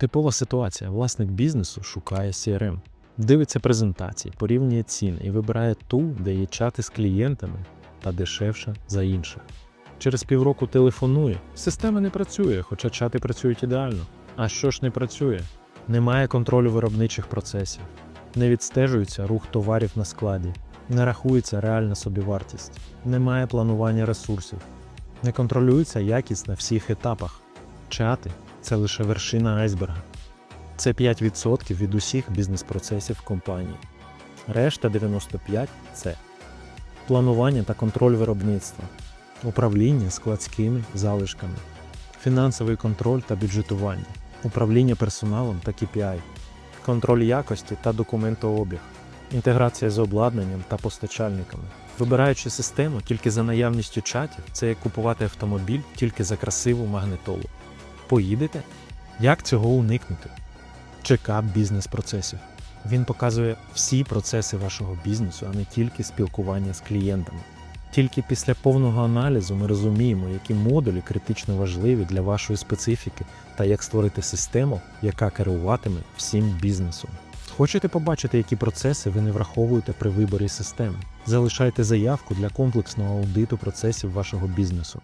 Типова ситуація: власник бізнесу шукає CRM, дивиться презентації, порівнює ціни і вибирає ту, де є чати з клієнтами та дешевше за інших. Через півроку телефонує. Система не працює, хоча чати працюють ідеально. А що ж не працює? Немає контролю виробничих процесів, не відстежується рух товарів на складі, не рахується реальна собівартість, немає планування ресурсів, не контролюється якість на всіх етапах. Чати це лише вершина айсберга. Це 5% від усіх бізнес-процесів компанії. Решта 95% це планування та контроль виробництва, управління складськими залишками, фінансовий контроль та бюджетування, управління персоналом та KPI, контроль якості та документообіг, інтеграція з обладнанням та постачальниками. Вибираючи систему тільки за наявністю чатів, це як купувати автомобіль тільки за красиву магнитолу. Поїдете? Як цього уникнути? Чекап бізнес-процесів. Він показує всі процеси вашого бізнесу, а не тільки спілкування з клієнтами. Тільки після повного аналізу ми розуміємо, які модулі критично важливі для вашої специфіки та як створити систему, яка керуватиме всім бізнесом. Хочете побачити, які процеси ви не враховуєте при виборі системи? Залишайте заявку для комплексного аудиту процесів вашого бізнесу.